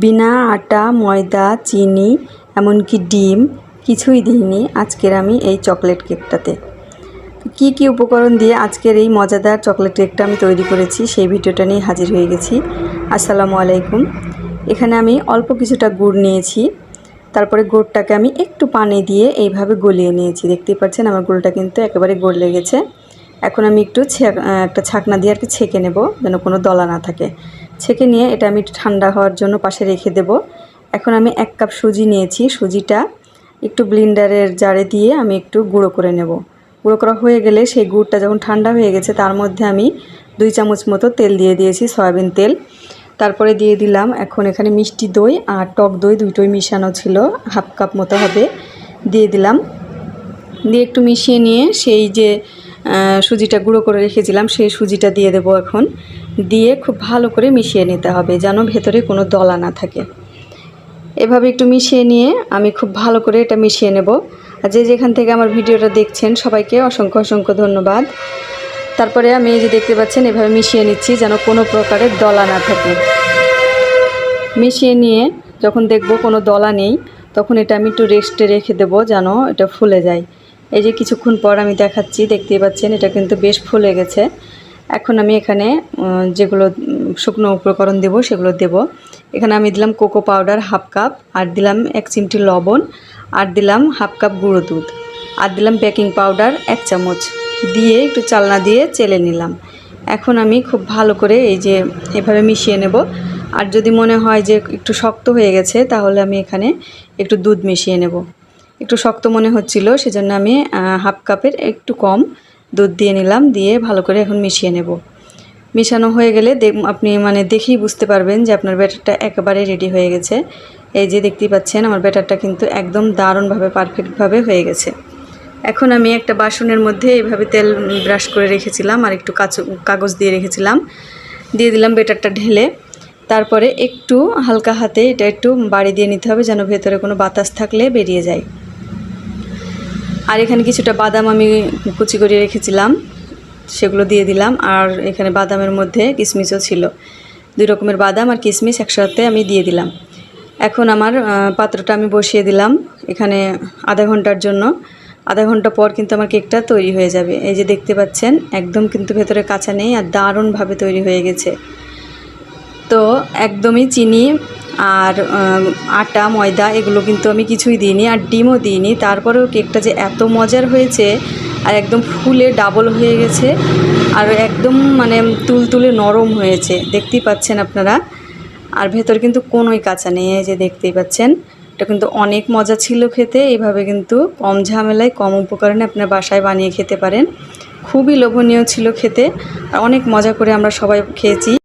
বিনা আটা, ময়দা, চিনি, এমনকি ডিম কিছুই দিইনি আজকের আমি এই চকলেট কেকটাতে। কি কি উপকরণ দিয়ে আজকের এই মজাদার চকলেট কেকটা আমি তৈরি করেছি সেই ভিডিওটা নিয়ে হাজির হয়ে গেছি। আসসালামু আলাইকুম। এখানে আমি অল্প কিছুটা গুড় নিয়েছি। তারপরে গুড়টাকে আমি একটু পানি দিয়ে এইভাবে গলিয়ে নিয়েছি। দেখতেই পাচ্ছেন আমার গুড়টা কিন্তু একেবারে গলে গেছে। এখন আমি একটু একটা ছাকনা দিয়ে আর কি ছেঁকে নেব যেন কোনো দলা না থাকে। ছেঁকে নিয়ে এটা আমি ঠান্ডা হওয়ার জন্য পাশে রেখে দেব। এখন আমি এক কাপ সুজি নিয়েছি। সুজিটা একটু ব্লিন্ডারের জারে দিয়ে আমি একটু গুঁড়ো করে নেব। গুঁড়ো করা হয়ে গেলে সেই গুড়টা যখন ঠান্ডা হয়ে গেছে, তার মধ্যে আমি দুই চামচ মতো তেল দিয়ে দিয়েছি, সয়াবিন তেল। তারপরে দিয়ে দিলাম এখন এখানে মিষ্টি দই আর টক দই দুইটোই মিশানো ছিল, হাফ কাপ মতো হবে। দিয়ে দিলাম। দিয়ে একটু মিশিয়ে নিয়ে সেই যে সুজিটা গুঁড়ো করে রেখেছিলাম, সেই সুজিটা দিয়ে দেবো এখন। দিয়ে খুব ভালো করে মিশিয়ে নিতে হবে যেন ভেতরে কোনো দলা না থাকে। এভাবে একটু মিশিয়ে নিয়ে আমি খুব ভালো করে এটা মিশিয়ে নেব। আর যে যেখান থেকে আমার ভিডিওটা দেখছেন, সবাইকে অসংখ্য অসংখ্য ধন্যবাদ। তারপরে আমি এই যে দেখতে পাচ্ছেন, এভাবে মিশিয়ে নিচ্ছি যেন কোনো প্রকারের দলা না থাকে। মিশিয়ে নিয়ে যখন দেখব কোনো দলা নেই, তখন এটা আমি একটু রেস্টে রেখে দেবো যেন এটা ফুলে যায়। এই যে কিছুক্ষণ পর আমি দেখাচ্ছি, দেখতেই পাচ্ছেন, এটা কিন্তু বেশ ফুলে গেছে। এখন আমি এখানে যেগুলো শুকনো উপকরণ দেব, সেগুলো দেব। এখানে আমি দিলাম কোকো পাউডার হাফ কাপ, আর দিলাম এক চিমটি লবণ, আর দিলাম হাফ কাপ গুঁড়ো দুধ, আর দিলাম বেকিং পাউডার এক চামচ। দিয়ে একটু চালনা দিয়ে চেলে নিলাম। এখন আমি খুব ভালো করে এই যে এভাবে মিশিয়ে নেব। আর যদি মনে হয় যে একটু শক্ত হয়ে গেছে, তাহলে আমি এখানে একটু দুধ মিশিয়ে নেব। একটু শক্ত মনে হচ্ছিল, সেজন্য আমি হাফ কাপের একটু কম দুধ দিয়ে নিলাম, দিয়ে ভালো করে এখন মিশিয়ে নেব। মিশানো হয়ে গেলে আপনি মানে দেখেই বুঝতে পারবেন যে আপনার ব্যাটারটা একেবারে রেডি হয়ে গেছে। এই যে দেখতেই পাচ্ছেন, আমার ব্যাটারটা কিন্তু একদম দারুণভাবে পারফেক্টভাবে হয়ে গেছে। এখন আমি একটা বাসনের মধ্যে এইভাবে তেল ব্রাশ করে রেখেছিলাম, আর একটু কাগজ দিয়ে রেখেছিলাম। দিয়ে দিলাম বেটারটা ঢেলে। তারপরে একটু হালকা হাতে এটা একটু বাড়ি দিয়ে নিতে হবে, যেন ভেতরে কোনো বাতাস থাকলে বেরিয়ে যায়। আর এখানে কিছুটা বাদাম আমি কুচি করে রেখেছিলাম, সেগুলো দিয়ে দিলাম। আর এখানে বাদামের মধ্যে কিশমিশও ছিল। দুই রকমের বাদাম আর কিশমিশ একসাথে আমি দিয়ে দিলাম। এখন আমার পাত্রটা আমি বসিয়ে দিলাম এখানে আধা ঘণ্টার জন্য। আধা ঘণ্টা পর কিন্তু আমার কেকটা তৈরি হয়ে যাবে। এই যে দেখতে পাচ্ছেন, একদম কিন্তু ভেতরে কাঁচা নেই আর দারুণভাবে তৈরি হয়ে গেছে। তো একদমই চিনি আর আটা, ময়দা এগুলো কিন্তু আমি কিছুই দিইনি আর ডিমও দিইনি। তারপরেও কেকটা যে এত মজার হয়েছে আর একদম ফুলে ডাবল হয়ে গেছে আর একদম মানে তুলতুলে নরম হয়েছে। দেখতেই পাচ্ছেন আপনারা। আর ভেতর কিন্তু কোনোই কাঁচা নেই যে দেখতেই পাচ্ছেন। এটা কিন্তু অনেক মজা ছিল খেতে এইভাবে কিন্তু কম ঝামেলায়, কম উপকরণে আপনার বাসায় বানিয়ে খেতে পারেন। খুবই লোভনীয় ছিল খেতে। আর অনেক মজা করে আমরা সবাই খেয়েছি।